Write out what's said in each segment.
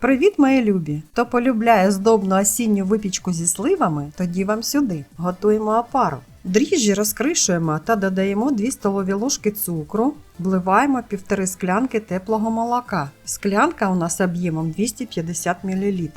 Привіт, мої любі! Хто полюбляє здобну осінню випічку зі сливами, тоді вам сюди. Готуємо опару. Дріжджі розкришуємо та додаємо 2 столові ложки цукру, вливаємо півтори склянки теплого молока. Склянка у нас об'ємом 250 мл.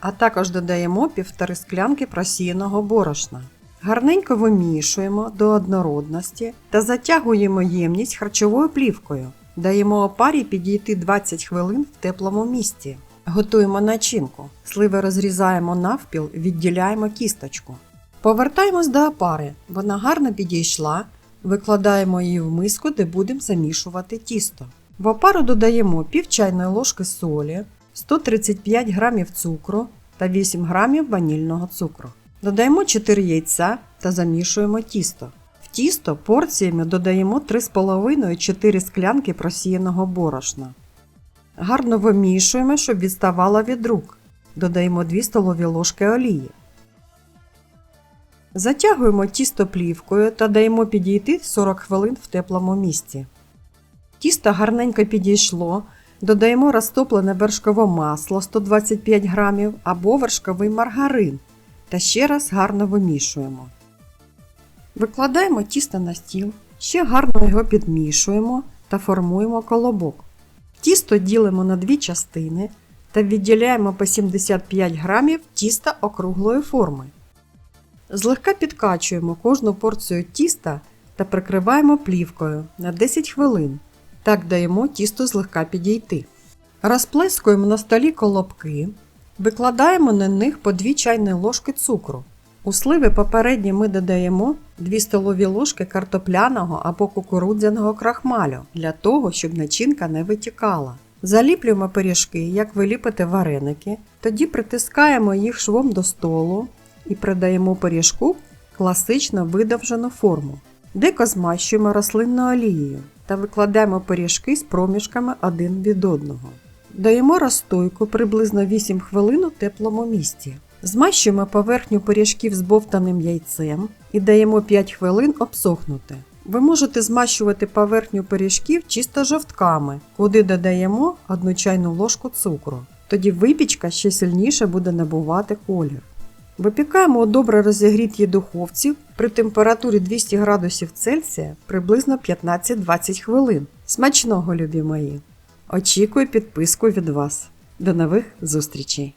А також додаємо півтори склянки просіяного борошна. Гарненько вимішуємо до однородності та затягуємо ємність харчовою плівкою. Даємо опарі підійти 20 хвилин в теплому місці. Готуємо начинку. Сливи розрізаємо навпіл, відділяємо кісточку. Повертаємось до опари. Вона гарно підійшла. Викладаємо її в миску, де будемо замішувати тісто. В опару додаємо пів чайної ложки солі, 135 г цукру та 8 г ванільного цукру. Додаємо 4 яйця та замішуємо тісто. В тісто порціями додаємо 3,5-4 склянки просіяного борошна. Гарно вимішуємо, щоб відставало від рук. Додаємо 2 столові ложки олії. Затягуємо тісто плівкою та даємо підійти 40 хвилин в теплому місці. Тісто гарненько підійшло. Додаємо розтоплене вершкове масло 125 г або вершковий маргарин та ще раз гарно вимішуємо. Викладаємо тісто на стіл, ще гарно його підмішуємо та формуємо колобок. Тісто ділимо на дві частини та відділяємо по 75 грамів тіста округлої форми. Злегка підкачуємо кожну порцію тіста та прикриваємо плівкою на 10 хвилин. Так даємо тісто злегка підійти. Розплескуємо на столі колобки, викладаємо на них по 2 чайні ложки цукру. У сливи попередньо ми додаємо 2 столові ложки картопляного або кукурудзяного крахмалю для того, щоб начинка не витікала. Заліплюємо пиріжки, як ви вареники, тоді притискаємо їх швом до столу і придаємо пиріжку класично видовжену форму. Дико змащуємо рослинною олією та викладаємо пиріжки з проміжками один від одного. Даємо розстойку приблизно 8 хвилин у теплому місці. Змащуємо поверхню пиріжків з бовтаним яйцем і даємо 5 хвилин обсохнути. Ви можете змащувати поверхню пиріжків чисто жовтками, куди додаємо 1 чайну ложку цукру. Тоді випічка ще сильніше буде набувати колір. Випікаємо у добре розігрітій духовці при температурі 200 градусів Цельсія приблизно 15-20 хвилин. Смачного, любі мої! Очікую підписку від вас. До нових зустрічей!